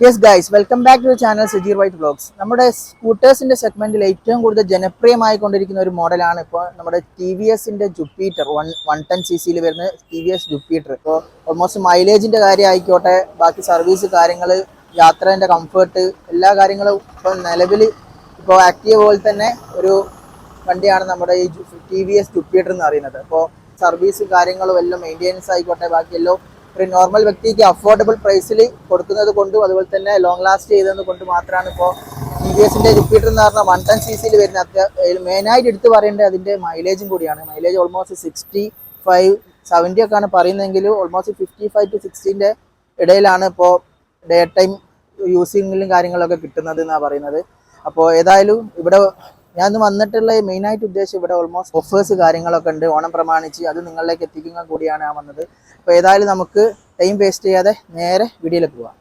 Yes guys welcome back to channel Sajeer white blogs നമ്മുടെ സ്കൂട്ടേഴ്സിന്റെ സെഗ്മെന്റിൽ ഏറ്റവും കൂടുതൽ ജനപ്രിയമായി കൊണ്ടിരിക്കുന്ന ഒരു മോഡലാണ് ഇപ്പോൾ നമ്മുടെ ടി വി എസിന്റെ Jupiter one one ten C സിയിൽ വരുന്ന ടി വി എസ് ജുപ്പീറ്റർ ഇപ്പോൾ ഓൾമോസ്റ്റ് മൈലേജിന്റെ കാര്യം ആയിക്കോട്ടെ ബാക്കി സർവീസ് കാര്യങ്ങൾ യാത്രേന്റെ കംഫർട്ട് എല്ലാ കാര്യങ്ങളും ഇപ്പോൾ നിലവിൽ ഇപ്പോൾ ആക്റ്റീവ് പോലെ തന്നെ ഒരു വണ്ടിയാണ് നമ്മുടെ ഈ ടി വി എസ് ജുപ്പീറ്റർ എന്ന് അറിയുന്നത് അപ്പോൾ സർവീസ് കാര്യങ്ങളും എല്ലാം മെയിന്റെനൻസ് ആയിക്കോട്ടെ ബാക്കി എല്ലാം ഒരു നോർമൽ വ്യക്തിക്ക് അഫോർഡബിൾ പ്രൈസിൽ കൊടുക്കുന്നത് കൊണ്ടും അതുപോലെ തന്നെ ലോങ് ലാസ്റ്റ് ചെയ്തത് കൊണ്ട് മാത്രമാണ് ഇപ്പോൾ ടി വി എസിന്റെ റിപ്പീറ്റർ എന്ന് പറഞ്ഞാൽ വൺ ടെൻ സി സിയിൽ വരുന്ന അത്യാവശ്യം മെയിനായിട്ട് എടുത്ത് പറയേണ്ടത് അതിന്റെ മൈലേജും കൂടിയാണ്. Mileage almost sixty five seventy ഒക്കെയാണ് പറയുന്നതെങ്കിൽ ഓൾമോസ്റ്റ് ഫിഫ്റ്റി ഫൈവ് ടു സിക്സ്റ്റീന്റെ ഇടയിലാണ് ഇപ്പോൾ ഡേ ടൈം യൂസിങ്ങിലും കാര്യങ്ങളൊക്കെ കിട്ടുന്നത് എന്നാണ് പറയുന്നത്. അപ്പോൾ ഏതായാലും ഇവിടെ ഞാൻ വന്നിട്ടുള്ള മെയിൻ ആയിട്ട് ഉദ്ദേശം ഇവിടെ ഓൾമോസ്റ്റ് ഓഫേഴ്സ് കാര്യങ്ങളൊക്കെ ഉണ്ട്. ഓണം പ്രമാണിച്ച് അത് നിങ്ങളിലേക്ക് എത്തിക്കുക കൂടിയാണ് ഞാൻ വന്നത്. അപ്പോൾ ഏതായാലും നമുക്ക് ടൈം വേസ്റ്റ് ചെയ്യാതെ നേരെ വീഡിയോയിലേക്ക് പോവാം.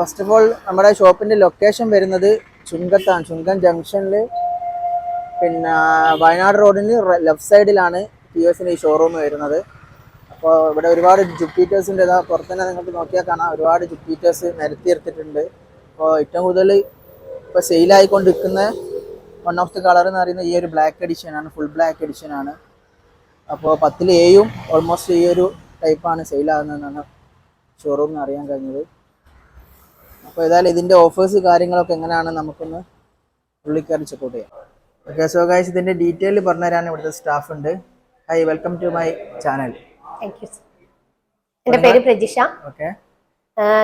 ഫസ്റ്റ് ഓഫ് ഓൾ നമ്മുടെ ഷോപ്പിന്റെ ലൊക്കേഷൻ വരുന്നത് ചുങ്കത്താണ്. ചുങ്കൻ ജംഗ്ഷനിൽ പിന്നെ വയനാട് റോഡിന് ലെഫ്റ്റ് സൈഡിലാണ് ടി എസിന്റെ ഈ ഷോറൂം വരുന്നത്. അപ്പോൾ ഇവിടെ ഒരുപാട് ജുപ്പീറ്റേഴ്സിന്റെ ഇതാ പുറത്ത് തന്നെ നിങ്ങൾക്ക് നോക്കിയാൽ കാണാം. ഒരുപാട് ജുപ്പീറ്റേഴ്സ് നിരത്തി എടുത്തിട്ടുണ്ട്. അപ്പോൾ ഏറ്റവും കൂടുതൽ ഇപ്പോൾ സെയിലായിക്കൊണ്ടിരിക്കുന്ന വൺ ഓഫ് ദി കളർ എന്ന് പറയുന്നത് ഈ ഒരു ബ്ലാക്ക് എഡിഷനാണ് ഫുൾ ബ്ലാക്ക് എഡിഷനാണ് അപ്പോൾ പത്തിൽ എയും ഓൾമോസ്റ്റ് ഈ ഒരു ടൈപ്പാണ് സെയിലാകുന്നതെന്നാണ് ഷോറൂമിൽ നിന്ന് അറിയാൻ കഴിഞ്ഞത്. അപ്പോൾ ഏതായാലും ഇതിന്റെ ഓഫേഴ്സ് കാര്യങ്ങളൊക്കെ എങ്ങനെയാണ് നമുക്കൊന്ന് പുള്ളിക്കാരി ചെക്കൗട്ട് ചെയ്യാം. ഓക്കെ സോ ഗൈസ് ഇതിന്റെ ഡീറ്റെയിൽ പറഞ്ഞുതരാൻ ഇവിടുത്തെ സ്റ്റാഫ് ഉണ്ട്. Hi welcome to my channel thank you എന്റെ പേര് പ്രജിഷ.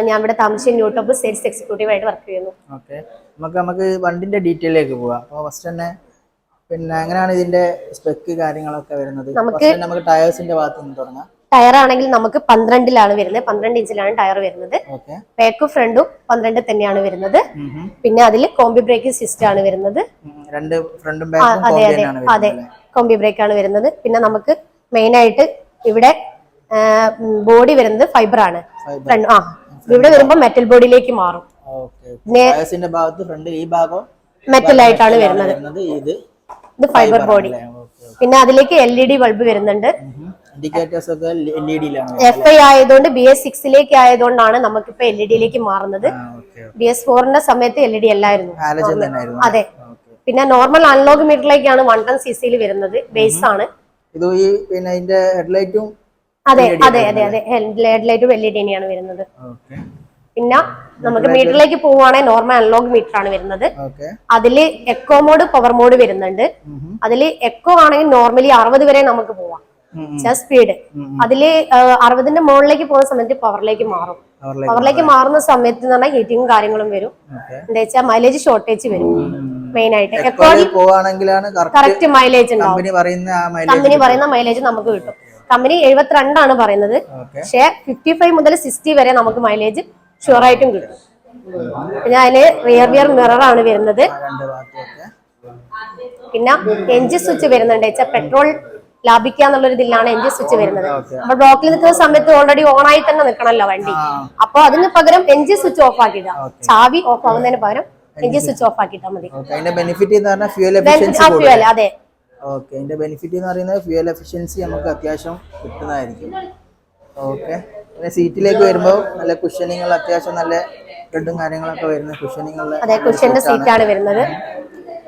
ഞാൻ ഇവിടെ താമസിച്ച ന്യൂ ടോപ്പ് സെയിൽസ് എക്സിക്യൂട്ടീവ് ആയിട്ട് വർക്ക് ചെയ്യുന്നു. ഓക്കെ നമുക്ക് നമുക്ക് വണ്ടിന്റെ ഡീറ്റെയിലേക്ക് പോവാം. അപ്പോൾ ഫസ്റ്റ് തന്നെ പിന്നെ എങ്ങനെയാണ് ഇതിന്റെ സ്പെക്ക് കാര്യങ്ങളൊക്കെ വരുന്നത്? നമുക്ക് നമുക്ക് ടയേഴ്സിന്റെ ഭാഗത്ത് നിന്ന് തുടങ്ങാം. ടയർ ആണെങ്കിൽ നമുക്ക് പന്ത്രണ്ടിലാണ് വരുന്നത്. പന്ത്രണ്ട് ഇഞ്ചിലാണ് ടയർ വരുന്നത്. ബാക്കും ഫ്രണ്ടും പന്ത്രണ്ട് തന്നെയാണ് വരുന്നത്. പിന്നെ അതിൽ കോമ്പി ബ്രേക്കിംഗ് സിസ്റ്റം ആണ് വരുന്നത്. രണ്ട് ഫ്രണ്ടും അതെ അതെ. കോമ്പി ബ്രേക്ക് ആണ് വരുന്നത്. പിന്നെ നമുക്ക് മെയിൻ ആയിട്ട് ഇവിടെ ബോഡി വരുന്നത് ഫൈബർ ആണ്. ആ ഇവിടെ വരുമ്പോൾ മെറ്റൽ ബോഡിയിലേക്ക് മാറും. ഭാഗത്ത് ഫ്രണ്ട് ഈ ഭാഗം മെറ്റൽ ആയിട്ടാണ് വരുന്നത്. ഇത് ഇത് ഫൈബർ ബോഡി പിന്നെ അതിലേക്ക് എൽ ഇ ഡി ബൾബ് വരുന്നുണ്ട്. ഇൻഡിക്കേറ്റേഴ്സ് ഒക്കെ എൽ ഇ ഡിയിലാണ് എഫ് ഐ ആയതുകൊണ്ട് ബി എസ് സിക്സിലേക്ക് ആയതുകൊണ്ടാണ് നമുക്കിപ്പോ എൽ ഇ ഡിയിലേക്ക് മാറുന്നത്. ബി എസ് ഫോറിന്റെ സമയത്ത് എൽ ഇ ഡി അല്ലായിരുന്നു. അതെ. പിന്നെ നോർമൽ അൺലോക്ക് മീറ്ററിലേക്കാണ് വൺ ടൺ സി സിയിൽ വരുന്നത്. ബേസ് ആണ്. ഇത് ഈ പിന്നെ ഇതിന്റെ ഹെഡ്ലൈറ്റും അതെ അതെ അതെ അതെ. Head light L E D തന്നെയാണ് വരുന്നത്. ഓക്കേ. പിന്നെ നമുക്ക് മീറ്ററിലേക്ക് പോവുകയാണെങ്കിൽ നോർമൽ അനലോഗ് മീറ്റർ ആണ് വരുന്നത്. ഓക്കേ. അതിൽ എക്കോ മോഡ് പവർ മോഡ് വരുന്നുണ്ട്. അതിൽ എക്കോ ആണെങ്കിൽ നോർമലി അറുപത് വരെ നമുക്ക് പോവാം. സ്പീഡ് അതിൽ അറുപതിന്റെ മുകളിലേക്ക് പോകുന്ന സമയത്ത് പവറിലേക്ക് മാറും. പവറിലേക്ക് മാറുന്ന സമയത്ത് എന്ന് പറഞ്ഞാൽ ഹീറ്റിങ്ങും കാര്യങ്ങളും വരും. എന്താ വെച്ചാൽ മൈലേജ് ഷോർട്ടേജ് വരും. മെയിൻ ആയിട്ട് പോവാണെങ്കിലാണ് കറക്റ്റ് മൈലേജ് കമ്പനി പറയുന്ന മൈലേജ് നമുക്ക് കിട്ടും. കമ്പനി എഴുപത്തിരണ്ടാണ് പറയുന്നത്. പക്ഷേ ഫിഫ്റ്റി ഫൈവ് മുതൽ സിക്സ്റ്റി വരെ നമുക്ക് മൈലേജ് ഷുവർ ആയിട്ടും കിട്ടും. പിന്നെ അതിന് റിയർ വിയർ മിറർ ആണ് വരുന്നത്. പിന്നെ എൻജിൻ സ്വിച്ച് വരുന്നുണ്ട്. വെച്ചാൽ പെട്രോൾ ലാഭിക്കുക എന്നുള്ള ഇതിലാണ് എൻജിൻ സ്വിച്ച് വരുന്നത്. അപ്പൊ ബ്ലോക്കിൽ നിൽക്കുന്ന സമയത്ത് ഓൾറെഡി ഓൺ ആയി തന്നെ നിൽക്കണമല്ലോ വണ്ടി. അപ്പൊ അതിന് പകരം എൻജിൻ സ്വിച്ച് ഓഫ് ആക്കിയിട്ടാണ് ചാവി ഓഫ് ആവുന്നതിന് പകരം എൻജിൻ സ്വിച്ച് ഓഫ് ആക്കിയിട്ടാ മതി. അതിന്റെ ബെനിഫിറ്റ് എന്ന് പറഞ്ഞാൽ ഫ്യൂൽ എഫിഷ്യൻസി ആ അതെ. ഓക്കെ അതിന്റെ ബെനിഫിറ്റ് എന്ന് പറയുന്നത് ഫ്യൂൽ എഫിഷ്യൻസി നമുക്ക് അത്യാവശ്യം കിട്ടുന്നതായിരിക്കും. ഓക്കെ പിന്നെ സീറ്റിലേക്ക് വരുമ്പോൾ നല്ല കുഷനിങ്ങൾ അത്യാവശ്യം നല്ല ബെഡും കാര്യങ്ങളൊക്കെ വരുന്ന കുഷനിങ്ങളുടെ അതെ കുഷ്യന്റെ സീറ്റ് ആണ്. വരുന്നത്.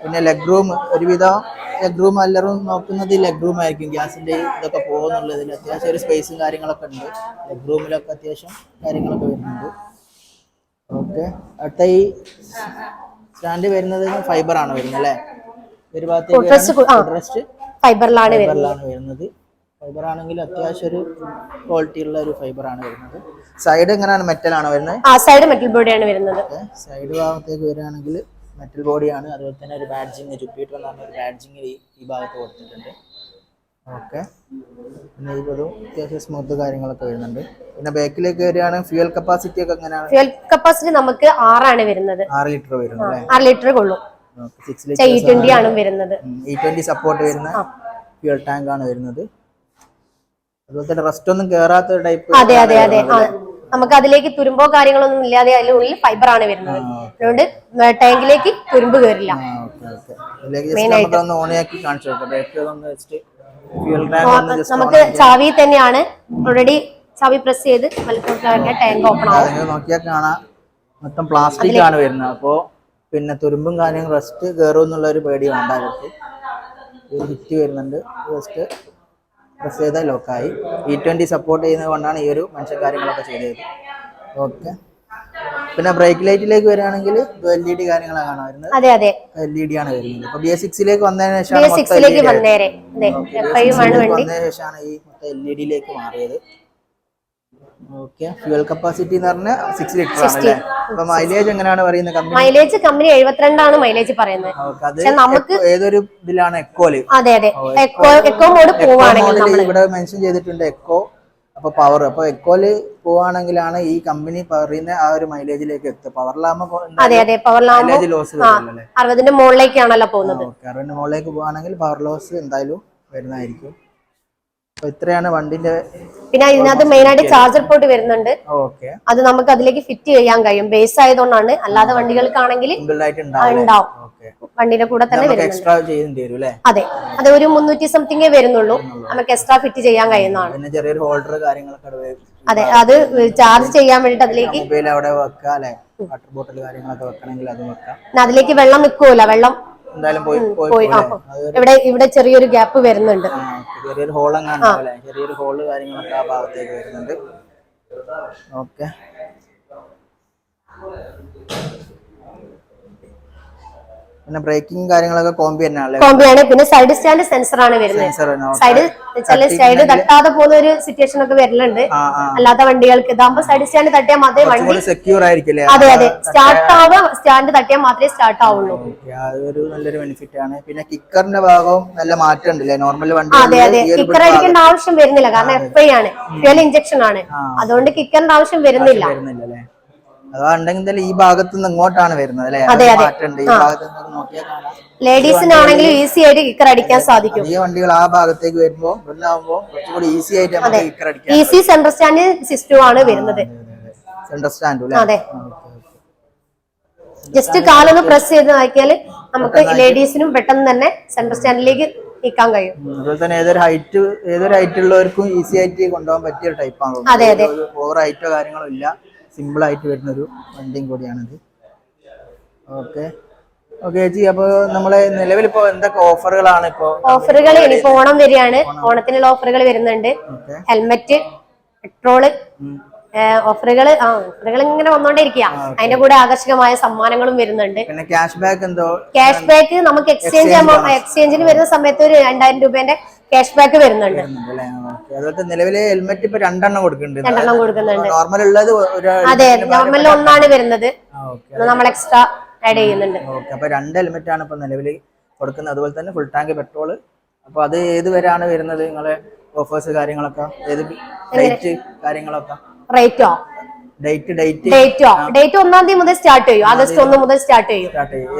പിന്നെ ലെഗ് റൂം ഒരുവിധം ലെഗ് റൂം എല്ലാവരും നോക്കുന്നത് ലെഗ് റൂം ആയിരിക്കും. ഗ്യാസിന്റെ ഇതൊക്കെ പോകുന്നുള്ളതിൽ അത്യാവശ്യം ഒരു സ്പേസും കാര്യങ്ങളൊക്കെ ഉണ്ട്. ലെഗ് റൂമിലൊക്കെ അത്യാവശ്യം കാര്യങ്ങളൊക്കെ വരുന്നുണ്ട്. ഓക്കെ. അടുത്ത ഈ സ്റ്റാൻഡ് വരുന്നത് ഫൈബർ ആണ് വരുന്നത് അല്ലേ? ഒരു ഭാഗത്ത്. ഫൈബറിലാണ് വരുന്നത്. ഫൈബറിലാണ് വരുന്നത്. ഫൈബർ ആണെങ്കിൽ അത്യാവശ്യം ഒരു ക്വാളിറ്റി ഉള്ള ഒരു ഫൈബർ ആണ് വരുന്നത്. സൈഡ് എങ്ങനെയാണ് മെറ്റൽ ആണ് വരുന്നത്? ആ സൈഡ് മെറ്റൽ ബോഡിയാണ് വരുന്നത്. സൈഡ് ഭാഗത്തേക്ക് വരികയാണെങ്കിൽ മെറ്റൽ ബോഡിയാണ് അതുപോലെ തന്നെ ഒരു ബാഡ്ജിങ് ജുപ്പീറ്റർ എന്ന് പറഞ്ഞ ഒരു ബാഡ്ജിങ് ഈ ഭാഗത്ത് കൊടുത്തിട്ടുണ്ട്. ഓക്കെ. പിന്നെ ഇതൊരു അത്യാവശ്യം സ്മൂത്ത് കാര്യങ്ങളൊക്കെ വരുന്നുണ്ട്. പിന്നെ ബാക്കിലേക്ക് വരികയാണെങ്കിൽ ഫ്യൂൽ കപ്പാസിറ്റി ഒക്കെ എങ്ങനെയാണ്? ഫ്യൂൽ കപ്പാസിറ്റി നമുക്ക് ആറാണ് വരുന്നത്. ആറ് ലിറ്റർ വരുന്നു ആറ് ലിറ്റർ കൊള്ളും ട്വന്റി ആണ് വരുന്നത്. ട്വന്റി സപ്പോർട്ട് വരുന്ന ഫ്യൂൽ ടാങ്ക് ആണ് വരുന്നത്. അതുപോലെ തന്നെ റെസ്റ്റ് ഒന്നും കേറാത്ത ടൈപ്പ് അതെ അതെ അതെ. നമുക്ക് അതിലേക്ക് തുരുമ്പോ കാര്യങ്ങളൊന്നും ഇല്ലാതെ അതിന്റെ ഉള്ളിൽ ഫൈബർ ആണ് വരുന്നത്. അതുകൊണ്ട് ടാങ്കിലേക്ക് തുരുമ്പ് കയറില്ല ഇതിലേക്ക് ജസ്റ്റ് നമുക്കൊന്ന് ഓണാക്കി കാണിച്ചു കൊടുക്കാം. നമുക്ക് ചാവി തന്നെയാണ് ഓൾറെഡി ചാവി പ്രസ് ചെയ്ത് ടാങ്ക് ഓപ്പൺ ആവും. നോക്കിയാൽ കാണാം. മൊത്തം പ്ലാസ്റ്റിക് ആണ് വരുന്നത്. അപ്പോൾ പിന്നെ തുരുമ്പും കാര്യങ്ങളും റെസ്റ്റ് കയറും എന്നുള്ള ഒരു പേടി വേണ്ട അവർക്ക് ഒരു ഹിറ്റ് വരുന്നുണ്ട്. ജസ്റ്റ് പ്രസ് ചെയ്താൽ ലോക്കായി ഇ ട്വന്റി സപ്പോർട്ട് ചെയ്യുന്നത് കൊണ്ടാണ് ഈ ഒരു മനുഷ്യ കാര്യങ്ങളൊക്കെ ചെയ്തത്. ഓക്കെ പിന്നെ ബ്രേക്ക് ലൈറ്റിലേക്ക് വരികയാണെങ്കിൽ എൽ ഇ ഡി കാര്യങ്ങളാണ് കാണാൻ അതെ അതെ. എൽ ഇ ഡി ആണ് വരുന്നത്. ഇപ്പൊ ബി എസ് സിക്സിലേക്ക് വന്നതിന് സിക്സിലേക്ക് വന്നേരെ. വന്നതിന് ശേഷമാണ് ഈ മൊത്തം എൽ ഇ ഡിയിലേക്ക് മാറിയത്. ഓക്കെ ഫ്യൂൽ കപ്പാസിറ്റി എന്ന് പറഞ്ഞാൽ സിക്സ് ലിറ്റർ ആണ് അപ്പൊ മൈലേജ് എങ്ങനെയാണ് പറയുന്നത് കമ്പനി മൈലേജ് കമ്പനി എഴുപത്തിരണ്ടാണ് മൈലേജ് പറയുന്നത്. നമുക്ക് ഏതൊരു ഇതിലാണ് എക്കോൽ അതെ അതെ. എക്കോ എക്കോ മോഡ് പോവാണെങ്കിൽ ഇവിടെ മെൻഷൻ ചെയ്തിട്ടുണ്ട് എക്കോ അപ്പൊ പവർ അപ്പൊ എക്കോൽ പോവാണെങ്കിലാണ് ഈ കമ്പനി പറയുന്ന ആ ഒരു മൈലേജിലേക്ക് എത്തുക. പവറിലാകുമ്പോൾ അതെ അതെ മൈലേജ് ലോസ് അറുപതിന്റെ മുകളിലേക്കാണല്ലോ പോകുന്നത്. അറുപതിന്റെ മുകളിലേക്ക് പോവാണെങ്കിൽ പവർ ലോസ് എന്തായാലും വരുന്നതായിരിക്കും. ഇത്രയാണ് വണ്ടിന്റെ പിന്നെ ഇതിനകത്ത് മെയിൻ ആയിട്ട് ചാർജർ പോർട്ട് വരുന്നുണ്ട്. ഓക്കെ. അത് നമുക്ക് അതിലേക്ക് ഫിറ്റ് ചെയ്യാൻ കഴിയും. ബേസ് ആയതുകൊണ്ടാണ്. അല്ലാതെ വണ്ടികൾക്കാണെങ്കിൽ ഉണ്ടാവും. വണ്ടിയുടെ കൂടെ തന്നെ അതെ. അത് ഒരു മുന്നൂറ്റി സംതിങ്ങേ വരുന്നുള്ളൂ. നമുക്ക് എക്സ്ട്രാ ഫിറ്റ് ചെയ്യാൻ കഴിയുന്നതാണ്. അതെ. അത് ചാർജ് ചെയ്യാൻ വേണ്ടിട്ട് അതിലേക്ക് അതിലേക്ക് വെള്ളം നിൽക്കൂല വെള്ളം എന്തായാലും പോയി പോയി ഇവിടെ ഇവിടെ ചെറിയൊരു ഗ്യാപ്പ് വരുന്നുണ്ട്. ചെറിയൊരു ഹോൾ അങ്ങാണ് ചെറിയൊരു ഹോൾ കാര്യങ്ങളൊക്കെ ആ ഭാഗത്തേക്ക് വരുന്നുണ്ട്. ഓക്കെ പിന്നെ ബ്രേക്കിംഗ് കാര്യങ്ങളൊക്കെ കോമ്പി തന്നെയാണ് കോമ്പിയാണ് പിന്നെ സൈഡ് സ്റ്റാൻഡ് സെൻസർ ആണ് വരുന്നത്. സൈഡ് സൈഡ് തട്ടാതെ പോകുന്ന ഒരു സിറ്റുവേഷൻ ഒക്കെ വരുന്നുണ്ട് അല്ലാത്ത വണ്ടികൾക്ക്. ഇതാകുമ്പോ സൈഡ് സ്റ്റാൻഡ് തട്ടിയാൽ മാത്രമേ വണ്ടി സെക്യൂർ ആയിരിക്കില്ലേ? അതെ അതെ. സ്റ്റാർട്ട് ആവുക സ്റ്റാൻഡ് തട്ടിയാൽ മാത്രമേ സ്റ്റാർട്ട് ആവുള്ളൂ. അതൊരു നല്ലൊരു ബെനിഫിറ്റ് ആണ്. പിന്നെ കിക്കറിന്റെ ഭാഗവും നല്ല മാറ്റം ഉണ്ടല്ലേ നോർമൽ വണ്ടി അതെ അതെ. കിക്കർ അടിക്കേണ്ട ആവശ്യം വരുന്നില്ല. കാരണം എഫ് ഐ ആണ്. ഫ്യൂൽ ഇഞ്ചക്ഷൻ ആണ്. അതുകൊണ്ട് കിക്കറിന്റെ ആവശ്യം വരുന്നില്ല. വരുന്നില്ലല്ലേ അതാ ഈ ഭാഗത്ത് നിന്ന് ഇങ്ങോട്ടാണ് വരുന്നത് അല്ലേ? അതെ. ഈ ഭാഗത്ത് നിന്ന് നോക്കിയാൽ കാണാം. ലേഡീസിനാണെങ്കിലും ഈസി ആയിട്ട് കിക്കർ അടിക്കാൻ സാധിക്കും. ഈ വണ്ടികൾ ആ ഭാഗത്തേക്ക് വരുമ്പോ ഇവിടെ ആവുമ്പോ കുറച്ചുകൂടി ഈസി ആയിട്ട് നമുക്ക് കിക്കർ അടിക്കാം ഈസി സെൻട്രൽ സ്റ്റാൻഡ് സിസ്റ്റം ആണ് വരുന്നത്. സെൻട്രൽ സ്റ്റാൻഡ് അതെ ജസ്റ്റ് കാലൊന്ന് പ്രസ് ചെയ്ത് നോക്കിയാൽ നമുക്ക് ലേഡീസിനും പെട്ടെന്ന് തന്നെ സെൻട്രൽ സ്റ്റാൻഡിലേക്ക് നീക്കാൻ കഴിയും. അതുപോലെ തന്നെ ഏതൊരു ഹൈറ്റ് ഏതൊരു ഹൈറ്റ് ഉള്ളവർക്കും ഈസി ആയിട്ട് കൊണ്ടുപോകാൻ പറ്റിയ ടൈപ്പാണ് അതെ, അതെ. ഓവർ ഹൈറ്റോ കാര്യങ്ങളോ ഇല്ല. സിമ്പിൾ ആയിട്ട് വരുന്ന ഒരു വണ്ടിയും കൂടിയാണിത്. ഓക്കെ. ഓക്കെ ചേച്ചി അപ്പോൾ നമ്മളെ നിലവിൽ ഇപ്പോ എന്തൊക്കെ ഓഫറുകളാണ് ഇപ്പോൾ ഓഫറുകൾ ഇനിയിപ്പോ ഓണം വരികയാണ്. ഓണത്തിനുള്ള ഓഫറുകൾ വരുന്നുണ്ട്. ഹെൽമെറ്റ് പെട്രോൾ ഓഫറുകൾ ആ ഓഫറുകൾ ഇങ്ങനെ വന്നോണ്ടിരിക്കുക അതിന്റെ കൂടെ ആകർഷകമായ സമ്മാനങ്ങളും വരുന്നുണ്ട്. പിന്നെ ക്യാഷ് ബാക്ക് എന്തോ ക്യാഷ് ബാക്ക് നമുക്ക് എക്സ്ചേഞ്ച് എക്സ്ചേഞ്ചിന് വരുന്ന സമയത്ത് ഒരു രണ്ടായിരം രൂപേന്റെ ക്യാഷ് ബാക്ക് വരുന്നുണ്ട്. അതുപോലെ നിലവിലെ ഹെൽമെറ്റ് ഇപ്പൊ രണ്ടെണ്ണം കൊടുക്കുന്നുണ്ട് രണ്ടെണ്ണം കൊടുക്കുന്നുണ്ട്. നോർമൽ ഉള്ളത് അതെ നോർമൽ ഒന്നാണ് വരുന്നത്. നമ്മൾ എക്സ്ട്രാ ആഡ് ചെയ്യുന്നുണ്ട്. അപ്പൊ രണ്ട് ഹെൽമെറ്റ് ആണ് ഇപ്പൊ നിലവിൽ കൊടുക്കുന്നത്. അതുപോലെ തന്നെ ഫുൾ ടാങ്ക് പെട്രോൾ അപ്പൊ അത് ഏത് വരെയാണ് വരുന്നത് നിങ്ങളെ ഓഫേഴ്സ് കാര്യങ്ങളൊക്കെ? ഏത് റേറ്റ് കാര്യങ്ങളൊക്കെ? റേറ്റോ ഡേറ്റ് ഡേറ്റ് ഡേറ്റോ ഡേറ്റ് ഒന്നാം തീയതി മുതൽ സ്റ്റാർട്ട് ചെയ്യും. ആഗസ്റ്റ് ഒന്ന് മുതൽ സ്റ്റാർട്ട് ചെയ്യും.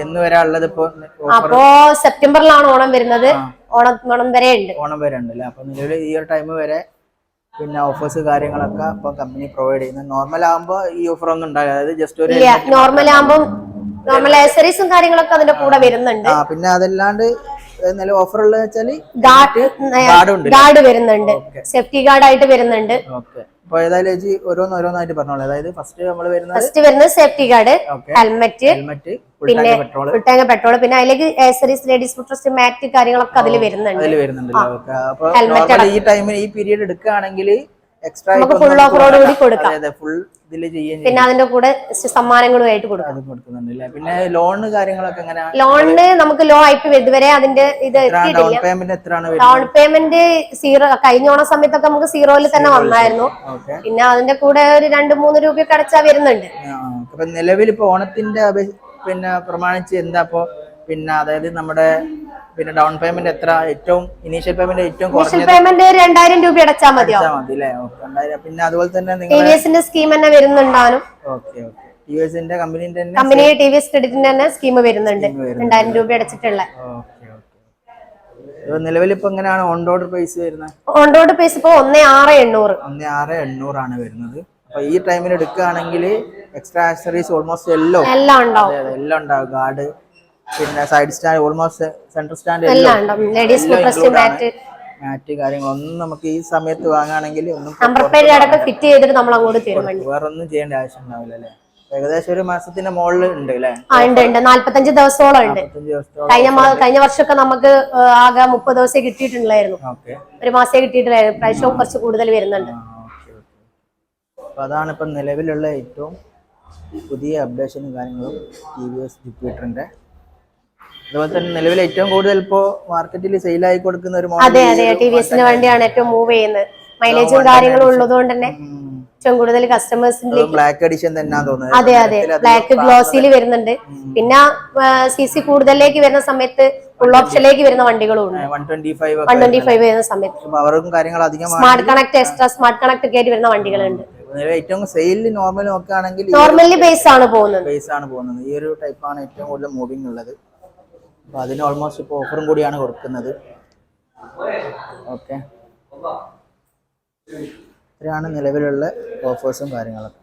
എന്ന് വരെ ഉള്ളത് ഇപ്പൊ അപ്പോ സെപ്റ്റംബറിലാണ് ഓണം വരുന്നത്. ഓണം ഓണം വരെ ഉണ്ട്. ഓണം വരെ ഉണ്ട് അല്ലേ? അപ്പൊ നിലവിൽ ഈ ഒരു ടൈം വരെ പിന്നെ ഓഫേഴ്സ് കാര്യങ്ങളൊക്കെ ഇപ്പൊ കമ്പനി പ്രൊവൈഡ് ചെയ്യുന്നത് നോർമൽ ആകുമ്പോ ഈ ഓഫർ ഒന്നും ഉണ്ടാകില്ല അതായത് ജസ്റ്റ് ഒരു നോർമൽ ആകുമ്പോൾ നോർമൽ ആക്സറീസും കാര്യങ്ങളൊക്കെ അതിന്റെ കൂടെ വരുന്നുണ്ട്. പിന്നെ അതല്ലാണ്ട് നില ഓഫർ ഉള്ളത് വെച്ചാൽ ഗാർഡ് വരുന്നുണ്ട്. സേഫ്റ്റി ഗാർഡ് ആയിട്ട് വരുന്നുണ്ട്. അപ്പൊ ഏതായാലും ചേച്ചി ഓരോന്ന് ഓരോന്നായിട്ട് പറഞ്ഞോളൂ. അതായത് ഫസ്റ്റ് നമ്മൾ വരുന്നത് ഫസ്റ്റ് വരുന്നത് safety guard helmet helmet full petrol full tank petrol പിന്നെ അതിലേക്ക് ആക്സറീസ് ലേഡീസ് ഫുട്രസ്റ്റ് മാറ്റ് കാര്യങ്ങളൊക്കെ അതിൽ വരുന്നുണ്ട്. അതിൽ വരുന്നുണ്ട് ഈ ടൈമിൽ ഈ പീരീഡ് എടുക്കുകയാണെങ്കിൽ എക്സ്ട്രാ നമുക്ക് ഓഫറോട് കൂടി കൊടുക്കാം. ഫുൾ ഇതിൽ ചെയ്യാൻ പിന്നെ അതിന്റെ കൂടെ സമ്മാനങ്ങളുമായിട്ട് കൊടുക്കും. അത് കൊടുക്കുന്നുണ്ട് പിന്നെ ലോണ് കാര്യങ്ങളൊക്കെ എങ്ങനെ? ലോണിന് നമുക്ക് ലോ ആയിട്ട് ഇതുവരെ അതിന്റെ ഇത് ലോൺ ഡൗൺ പേയ്മെന്റ് എത്രയാണ് ഡൗൺ പേയ്മെന്റ് സീറോ കഴിഞ്ഞ ഓണ സമയത്തൊക്കെ നമുക്ക് സീറോയിൽ തന്നെ വന്നായിരുന്നു. പിന്നെ അതിന്റെ കൂടെ ഒരു രണ്ട് മൂന്ന് രൂപയൊക്കെ അടച്ചാ വരുന്നുണ്ട്. നിലവിൽ ഇപ്പൊ ഓണത്തിന്റെ പിന്നെ പ്രമാണിച്ച് എന്താ ഇപ്പൊ പിന്നെ അതായത് നമ്മുടെ പിന്നെ ഡൗൺ പേയ്മെന്റ് എത്ര? ഏറ്റവും ഇനീഷ്യൽ പേയ്മെന്റ് ഏറ്റവും ഇനിഷ്യൽ കുറഞ്ഞത്? പേയ്മെന്റ് രണ്ടായിരം രൂപ അടച്ചാൽ മതിയോ? അടച്ചാൽ മതി അല്ലേ? ഓക്കെ രണ്ടായിരം. പിന്നെ അതുപോലെ തന്നെ ടി നിങ്ങൾ വി എസിന്റെ സ്കീം തന്നെ വരുന്നുണ്ടാനും ഓക്കെ ഓക്കെ. ടി എസിന്റെ കമ്പനീന്റെ തന്നെ കമ്പനി ടി വി എസ് ക്രെഡിറ്റിന്റെ തന്നെ സ്കീം വരുന്നുണ്ട്. വരുന്നുണ്ട്. രണ്ടായിരം രൂപ അടച്ചിട്ടുള്ള. Okay okay. നിലവിൽ ഇപ്പൊ എങ്ങനെയാണ് ഓൺ റോഡ് പ്രൈസ് വരുന്നത്? ഓൺ റോഡ് പേസ് ഇപ്പൊ ഒന്നേ ആറ് എണ്ണൂറ്. ഒന്ന് ആറ് എണ്ണൂറാണ് വരുന്നത്. അപ്പൊ ഈ ടൈമിൽ എടുക്കുകയാണെങ്കിൽ എക്സ്ട്രാ ആക്സറീസ് ഓൾമോസ്റ്റ് എല്ലോ എല്ലാം ഉണ്ടാവും. അതെ അതെ എല്ലാം ഉണ്ടാവും. ഗാർഡ് പിന്നെ side stand almost central stand ladies mat mat കാര്യങ്ങളൊന്നും നമുക്ക് ഈ സമയത്ത് വാങ്ങുകയാണെങ്കിൽ ഒന്നും ഫിറ്റ് ചെയ്തിട്ട് നമ്മൾ അങ്ങോട്ട് തരും വേറെ ഒന്നും ചെയ്യേണ്ട ആവശ്യം ഉണ്ടാവില്ല അല്ലേ? ഏകദേശം ഒരു മാസത്തിന്റെ മുകളിൽ ഉണ്ട് അല്ലേ? ഉണ്ട് ഉണ്ട്. നാല്പത്തഞ്ച് ദിവസത്തോളം ഉണ്ട്. കഴിഞ്ഞ കഴിഞ്ഞ വർഷമൊക്കെ നമുക്ക് ആകെ മുപ്പത് ദിവസം കിട്ടിയിട്ടുണ്ടായിരുന്നു ഒരു മാസേ കിട്ടിയിട്ടുണ്ടായിരുന്നു പ്രാവശ്യവും കുറച്ച് കൂടുതൽ വരുന്നുണ്ട്. അതാണ് ഇപ്പം നിലവിലുള്ള ഏറ്റവും പുതിയ അപ്ഡേഷനും കാര്യങ്ങളും ടി വി എസ് ജുപ്പിറ്ററിന്റെ അതുപോലെ തന്നെ നിലവിൽ ഏറ്റവും കൂടുതൽ ഇപ്പോ മാർക്കറ്റിൽ സെയിൽ ആയി കൊടുക്കുന്ന ഒരു അതെ അതെ ടി വി എസിന് വേണ്ടിയാണ് ഏറ്റവും മൂവ് ചെയ്യുന്നത്. മൈലേജും കാര്യങ്ങളും ഉള്ളതുകൊണ്ട് തന്നെ ഏറ്റവും കൂടുതൽ കസ്റ്റമേഴ്സിന്റെ ബ്ലാക്ക് എഡിഷൻ തോന്നുന്നത് അതെ അതെ. ബ്ലാക്ക് ഗ്ലോസിൽ വരുന്നുണ്ട്. പിന്നെ സി സി കൂടുതലേക്ക് വരുന്ന സമയത്ത് ഫുൾ ഓപ്ഷനിലേക്ക് വരുന്ന വണ്ടികളും ഉണ്ട്. വൺ ട്വന്റി ഫൈവ് വരുന്ന സമയത്ത്. പവറും കാര്യങ്ങളും അധികമാണ് smart connect extra smart connect ഒക്കെ ആയിട്ട് വരുന്ന വണ്ടികളുണ്ട്. ഏറ്റവും സെയിലിൽ നോർമൽ നോക്കുകയാണെങ്കിൽ നോർമലി ബേസ് ആണ് പോകുന്നത്. ബേസ് ആണ് പോകുന്നത്. ഈ ഒരു ടൈപ്പാണ് ഏറ്റവും കൂടുതൽ മൂവിങ് ഉള്ളത്. അപ്പൊ അതിന് ഓൾമോസ്റ്റ് ഇപ്പോൾ ഓഫറും കൂടിയാണ് കൊടുക്കുന്നത്. ഓക്കെ ഇത്രയാണ് നിലവിലുള്ള ഓഫേഴ്സും കാര്യങ്ങളൊക്കെ.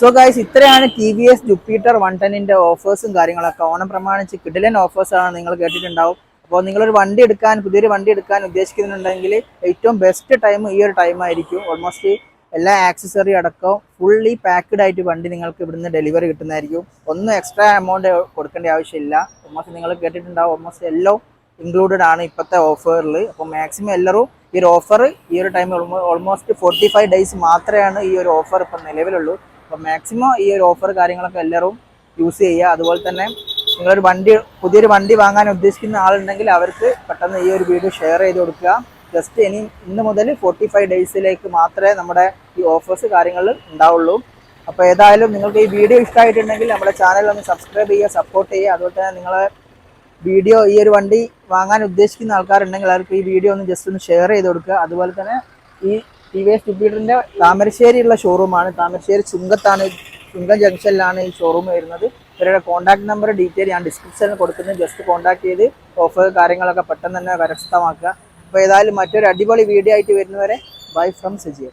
സോ ഗൈസ് ഇത്രയാണ് T V S Jupiter one ടെന്നിന്റെ ഓഫേഴ്സും കാര്യങ്ങളൊക്കെ. ഓണം പ്രമാണിച്ച് കിടിലൻ ഓഫേഴ്സാണ് നിങ്ങൾ കേട്ടിട്ടുണ്ടാവും. അപ്പോൾ നിങ്ങളൊരു വണ്ടി എടുക്കാൻ പുതിയൊരു വണ്ടി എടുക്കാൻ ഉദ്ദേശിക്കുന്നുണ്ടെങ്കിൽ ഏറ്റവും ബെസ്റ്റ് ടൈം ഈ ഒരു ടൈം ആയിരിക്കും. ഓൾമോസ്റ്റ് എല്ലാ ആക്സസറി അടക്കം ഫുള്ളി പാക്ക്ഡ് ആയിട്ട് വണ്ടി നിങ്ങൾക്ക് ഇവിടുന്ന് ഡെലിവറി കിട്ടുന്നതായിരിക്കും. ഒന്നും എക്സ്ട്രാ എമൗണ്ട് കൊടുക്കേണ്ട ആവശ്യമില്ല. ഓൾമോസ്റ്റ് നിങ്ങൾ കേട്ടിട്ടുണ്ടാവും ഓൾമോസ്റ്റ് എല്ലാം ഇൻക്ലൂഡഡ് ആണ് ഇപ്പോഴത്തെ ഓഫറിൽ അപ്പോൾ മാക്സിമം എല്ലാവരും ഈ ഒരു ഓഫർ ഈ ഒരു time almost forty five days മാത്രമാണ് ഈ ഒരു ഓഫർ ഇപ്പം നിലവിലുള്ളൂ. അപ്പോൾ മാക്സിമം ഈ ഒരു ഓഫർ കാര്യങ്ങളൊക്കെ എല്ലാവരും യൂസ് ചെയ്യുക. അതുപോലെ തന്നെ നിങ്ങളൊരു വണ്ടി പുതിയൊരു വണ്ടി വാങ്ങാൻ ഉദ്ദേശിക്കുന്ന ആളുണ്ടെങ്കിൽ അവർക്ക് പെട്ടെന്ന് ഈ ഒരു വീഡിയോ ഷെയർ ചെയ്ത് കൊടുക്കുക. ജസ്റ്റ് ഇനി ഇന്ന് മുതൽ ഫോർട്ടി ഫൈവ് ഡേയ്സിലേക്ക് മാത്രമേ നമ്മുടെ ഈ ഓഫേഴ്സ് കാര്യങ്ങൾ ഉണ്ടാവുള്ളൂ. അപ്പോൾ ഏതായാലും നിങ്ങൾക്ക് ഈ വീഡിയോ ഇഷ്ടമായിട്ടുണ്ടെങ്കിൽ നമ്മുടെ ചാനൽ ഒന്ന് സബ്സ്ക്രൈബ് ചെയ്യുക സപ്പോർട്ട് ചെയ്യുക. അതുപോലെ തന്നെ നിങ്ങളെ വീഡിയോ ഈ ഒരു വണ്ടി വാങ്ങാൻ ഉദ്ദേശിക്കുന്ന ആൾക്കാരുണ്ടെങ്കിൽ അവർക്ക് ഈ വീഡിയോ ഒന്ന് ജസ്റ്റ് ഒന്ന് ഷെയർ ചെയ്ത് കൊടുക്കുക. അതുപോലെ തന്നെ ഈ ടി വി എസ് ജുപ്പിറ്ററിന്റെ താമരശ്ശേരിയുള്ള ഷോറൂമാണ് താമരശ്ശേരി ചുങ്കത്താണ് ചുങ്ക ജംഗ്ഷനിലാണ് ഈ ഷോറൂം വരുന്നത്. ഇവരുടെ കോൺടാക്ട് നമ്പർ ഡീറ്റെയിൽ ഞാൻ ഡിസ്ക്രിപ്ഷനിൽ കൊടുക്കുന്നത് ജസ്റ്റ് കോൺടാക്ട് ചെയ്ത് ഓഫർ കാര്യങ്ങളൊക്കെ പെട്ടെന്ന് തന്നെ കരസ്ഥമാക്കുക അപ്പോൾ ഏതായാലും മറ്റൊരു അടിപൊളി വീഡിയോ ആയിട്ട് വരുന്നവരെ ബൈ ഫ്രം സജിയ